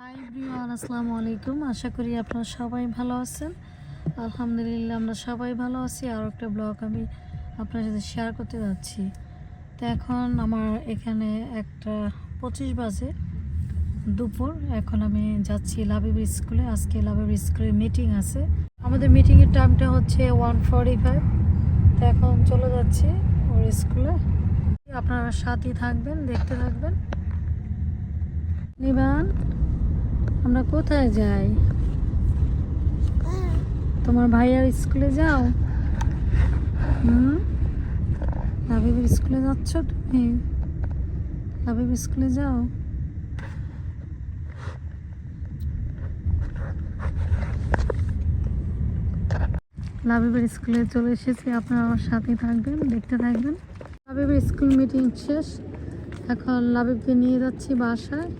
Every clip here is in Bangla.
হাই ব্রিয়ান আসসালামু আলাইকুম। আশা করি আপনারা সবাই ভালো আছেন। আলহামদুলিল্লাহ, আমরা সবাই ভালো আছি। আর একটা ব্লগ আমি আপনার সাথে শেয়ার করতে যাচ্ছি। তো এখন আমার এখানে একটা পঁচিশ বাজে দুপুর। এখন আমি যাচ্ছি লাবিব স্কুলে। আজকে লাবিব স্কুলে মিটিং আছে। আমাদের মিটিংয়ের টাইমটা হচ্ছে ওয়ান ফর্টি ফাইভ তো এখন চলে যাচ্ছি ওর স্কুলে। আপনারা সাথে থাকবেন, দেখতে থাকবেন। নিবান। আমরা কোথায় যাই? তোমার ভাইয়ার স্কুলে যাও। হুম? লাবিবের স্কুলে যাচ্ছ তুমি? লাবিব স্কুলে যাও। লাবিবের স্কুলে চলে এসেছি, আপনারা আমার সাথে থাকবেন, দেখতে থাকবেন। লাবিবের স্কুল মিটিং শেষ। এখন লাবিবকে নিয়ে যাচ্ছি বাসায়।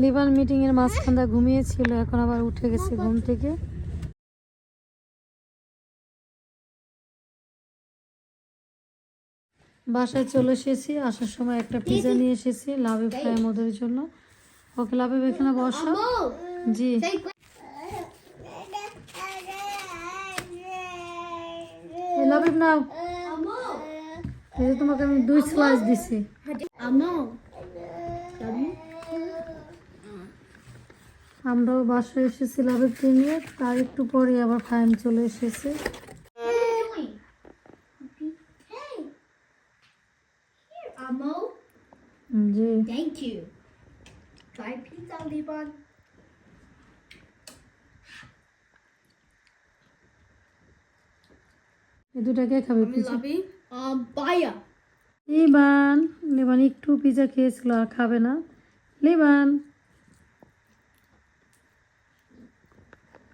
লিভার মিটিং এর মাঝখানটা ঘুমিয়েছিল এখন আবার উঠে গেছে ঘুম থেকে। বাসায় চলে এসেছি আসার সময় একটা পিজা নিয়ে এসেছি লাভে ফ্রাই ওদের জন্য। ওকে লাভে এখানে বসো। জি। নাও। এই তোমাকে আমি দুই স্লাইস দিছি। Ammo. আমরাও বাসায় এসেছি লাভিবকে নিয়ে তার একটু পরে আবার ফাইম চলে এসেছে. জি. এই খাবে পিজা Baya. লিবান লিবান একটু পিজা খেয়েছিল আর খাবে না লিবান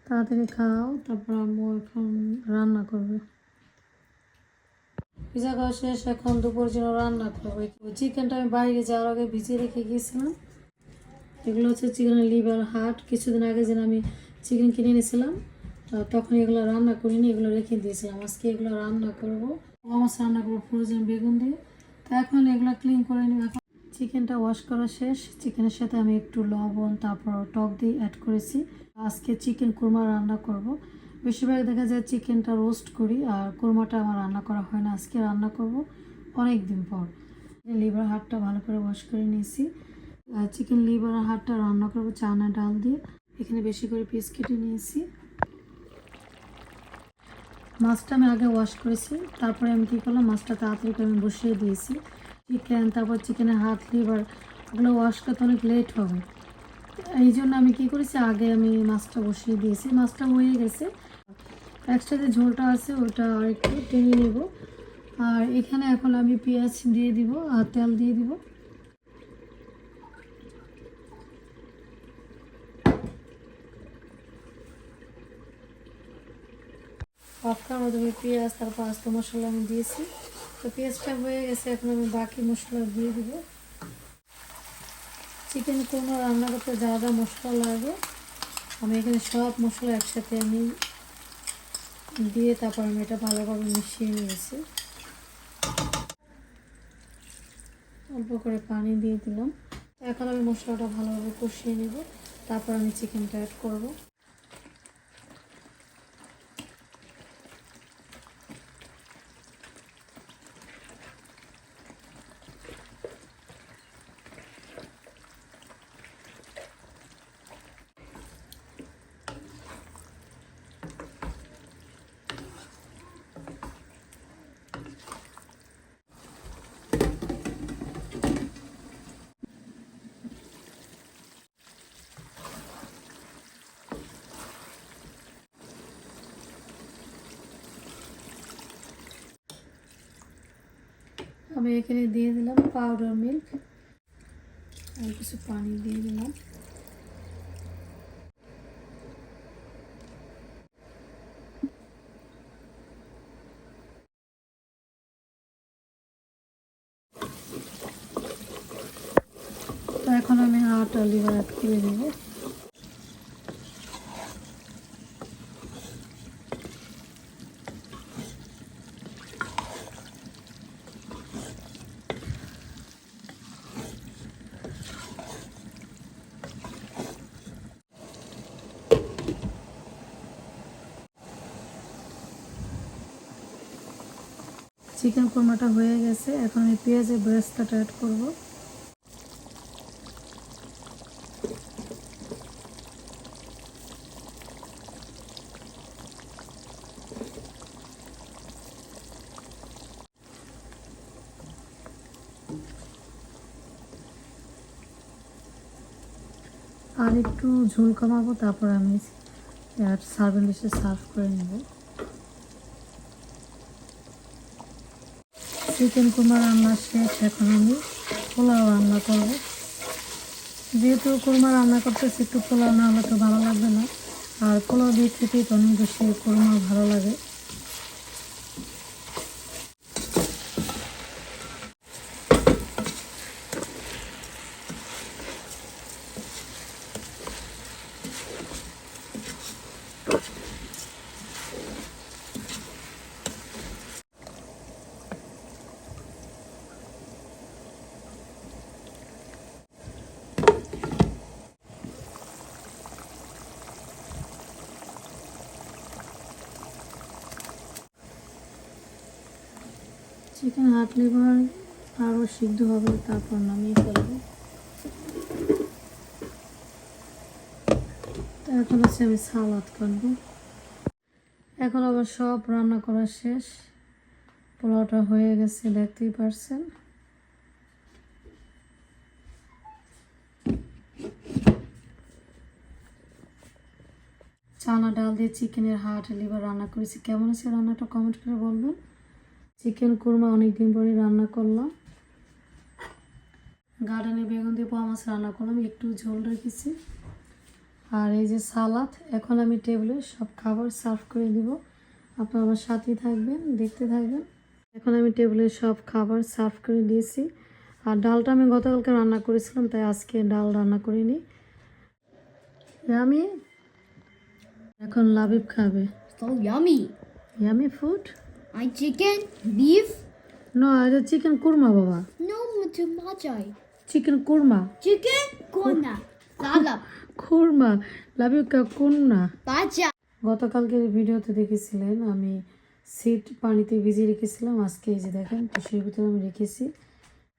তাড়াতাড়ি খাও, তারপর আম্মু এখন রান্না করবে। পিজা খাওয়া শেষ, এখন দুপুর জন্য রান্না করবে। চিকেনটা আমি বাইরে যাওয়ার আগে ভিজিয়ে রেখে গিয়েছিলাম। এগুলো হচ্ছে চিকেনের লিভার হার্ট। কিছুদিন আগে যেন আমি চিকেন কিনে এনেছিলাম তখন এগুলো রান্না করিনি, এগুলো রেখে দিয়েছিলাম। আজকে এগুলো রান্না করব। মাছ রান্না করব, ফ্রোজেন বেগুন দিয়ে। তো এখন এগুলো ক্লিন করে এখন চিকেনটা ওয়াশ করা শেষ। চিকেনের সাথে আমি একটু লবণ, তারপর টক দিয়ে অ্যাড করেছি। আজকে চিকেন কোরমা রান্না করব। বেশিরভাগ দেখা যায় চিকেনটা রোস্ট করি আর কোরমাটা আমার রান্না করা হয় না। আজকে রান্না করব অনেক দিন পর। লিভার হাটটা ভালো করে ওয়াশ করে নিয়েছি। চিকেন লিভার হাটটা রান্না করব চানা ডাল দিয়ে। এখানে বেশি করে পিস কেটে নিয়েছি। মাছটা আমি আগে ওয়াশ করেছি। তারপরে আমি কী করলাম? মাছটা তাড়াতাড়ি করে আমি বসিয়ে দিয়েছি। চিকেন, তারপর চিকেনের হাত লিভার ওগুলো ওয়াশ করতে অনেক লেট হবে। এই জন্য আমি কি করেছি, আগে আমি মাছটা বসিয়ে দিয়েছি। মাছটা হয়ে গেছে। এক্সট্রা যে ঝোলটা আছে, ওটা আর একটু টেনে নেব। আর এখানে এখন আমি পেঁয়াজ দিয়ে দিব আর তেল দিয়ে দিব। পাক্কার মধ্যে পেঁয়াজ, তারপর আস্ত মশলা আমি দিয়েছি। তো পেঁয়াজটা হয়ে গেছে, এখন আমি বাকি মশলা দিয়ে দিব। চিকেন কোনো রান্না করতে যা যা মশলা লাগে, আমি এখানে সব মশলা একসাথে আমি দিয়ে তারপর আমি এটা ভালোভাবে মিশিয়ে নিয়েছি। অল্প করে পানি দিয়ে দিলাম। এখন আমি মশলাটা ভালোভাবে কষিয়ে নেব, তারপর আমি চিকেনটা অ্যাড করব। আমি এখানে দিয়ে দিলাম পাউডার মিল্ক আর কিছু পানি দিয়ে দিলাম। এখন আমি আর লিভার অ্যাড করে দেবো চিকেন কোরমাটা হয়ে গেছে। এখন আমি পেঁয়াজের ব্রেস্তাটা অ্যাড করব। আর একটু ঝোল কমাবো, তারপর আমি সার্ভেন ডিশে সার্ভ করে নেব। চিকেন কুমা রান্না শেষ এখন আমি পোলাও রান্না করব। যেহেতু কুরমা রান্না করতেছি একটু পোলাও না হলে তো ভালো লাগবে না। আর পোলাও দিয়ে খেতে অনেক বেশি কুরমা ভালো লাগে। চিকেন হাট লিভার আরও সিদ্ধ হবে, তারপর নামিয়ে ফেলব। তো এখন হচ্ছে আমি সালাদ করব এখন আবার সব রান্না করা শেষ। পোলাওটা হয়ে গেছে, দেখতেই পারছেন। চানা, ডাল দিয়ে চিকেনের হাট লিভার রান্না করেছি। কেমন আছে রান্নাটা? কমেন্ট করে বলবেন। চিকেন কুরমা অনেক দিন পরে রান্না করলাম। গার্ডেনে বেগুন দিয়ে পোয়া মাছ রান্না করলাম একটু ঝোল রেখেছি। আর এই যে সালাদ এখন আমি টেবিলে সব খাবার সার্ভ করে দিব। আপনারা আমার সাথেই থাকবেন দেখতে থাকবেন। এখন আমি টেবিলে সব খাবার সার্ভ করে দিয়েছি। আর ডালটা আমি গতকালকে রান্না করেছিলাম তাই আজকে ডাল রান্না করিনি। আমি এখন লাবিব খাবে। Yummy. Yummy food? My chicken, beef. না এটা চিকেন কুরমা বাবা No, too much. I. Chicken korma Chicken, corner. Salad. খুরমা লাবিকা কুরমা Baja. গতকালকের ভিডিওতে দেখেছিলেন আমি সিট পানিতে ভিজিয়ে রেখেছিলাম আজকে এই যে দেখেন টিসের ভিতরে আমি রেখেছি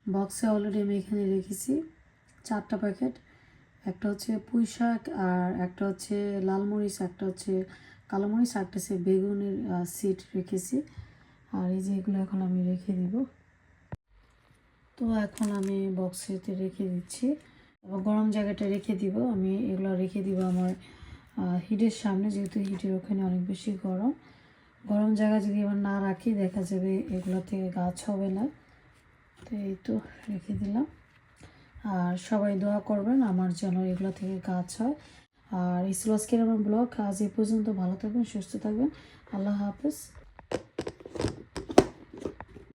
বক্সে অলরেডি আমি এখানে রেখেছি চারটা প্যাকেট একটা হচ্ছে পুঁই শাক আর একটা হচ্ছে লাল মরিচ একটা হচ্ছে কালো মরিচ আর হচ্ছে বেগুনের সিট রেখেছি। আর এই যে এগুলো এখন আমি রেখে দিব। তো এখন আমি বক্সেতে রেখে দিচ্ছি। গরম জায়গাটা রেখে দিব। আমি এগুলো রেখে দিব আমার হিটের সামনে, যেহেতু হিটের ওখানে অনেক বেশি গরম। গরম জায়গা যদি আবার না রাখি, দেখা যাবে এগুলো থেকে গাছ হবে না। তো এই তো রেখে দিলাম। আর সবাই দোয়া করবেন, আমার যেন এগুলো থেকে গাছ হয়। আর আজকের আমার ব্লগ। আজ এই পর্যন্ত ভালো থাকবেন সুস্থ থাকবেন। আল্লাহ হাফেজ।